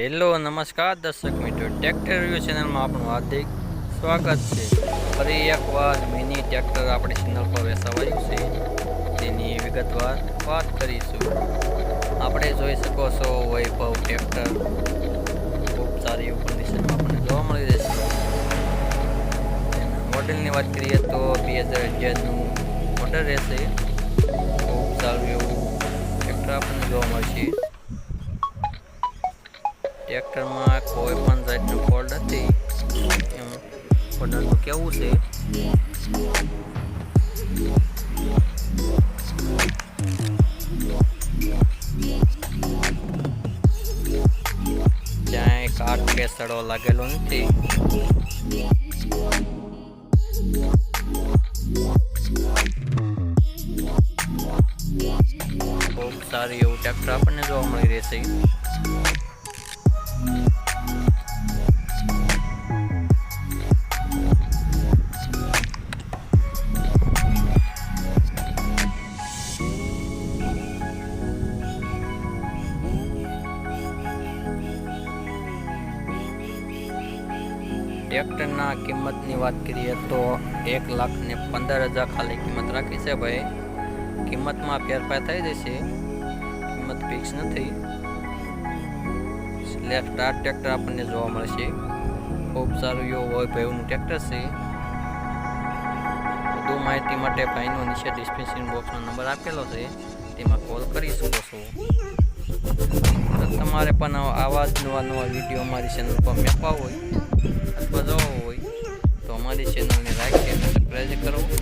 Hello, નમસ્કાર દર્શક મિત્રો. ટ્રેક્ટર રિવ્યુ ચેનલમાં આપણું હાર્દિક સ્વાગત છે. ફરી એકવાર મિની ટ્રેક્ટર આપણી ચેનલ પર વેચાવાયું છે. તેની વિગતવાર વાત કરીશું. આપણે જોઈ શકો છો, વૈભવ ટ્રેક્ટર ખૂબ સારી કન્ડિશનમાં આપણને જોવા મળી રહેશે. મોડેલની વાત કરીએ તો બે હજાર અગિયારનું મોડલ રહેશે. ખૂબ સારું એવું ટ્રેક્ટર આપણને જોવા મળશે. ટ્રેક્ટરમાં કોઈ પણ જાતનો ફોલ્ડ નથી. એમ. ઓર્ડરનું કેવું છે? ક્યાંય કાટ કે સડો લાગેલો નથી. ખૂબ સારી એવું ટ્રેક્ટર આપણને જોવા મળી રહેશે. ટ્રેક્ટરના કિંમતની વાત કરીએ તો એક લાખ ને પંદર હજાર ખાલી કિંમત રાખી છે ભાઈ. કિંમતમાં ફેરફાર થઈ જશે. કિંમત ફિક્સ નથી. સ્લેબ સ્ટાર ટ્રેક્ટર આપણને જોવા મળશે. ખૂબ સારું એવું હોય ભાઈનું ટ્રેક્ટર છે. વધુ માહિતી માટે ભાઈનો નીચે ડિસ્ક્રિપ્શન બોક્સનો નંબર આપેલો છે. તેમાં કોલ કરી શકો છો. તમારે પણ આવા જ નવા નવા વીડિયો અમારી ચેનલ પર મેળવવા હોય ચેનલને લાઈક અને સબસ્ક્રાઈબ કરો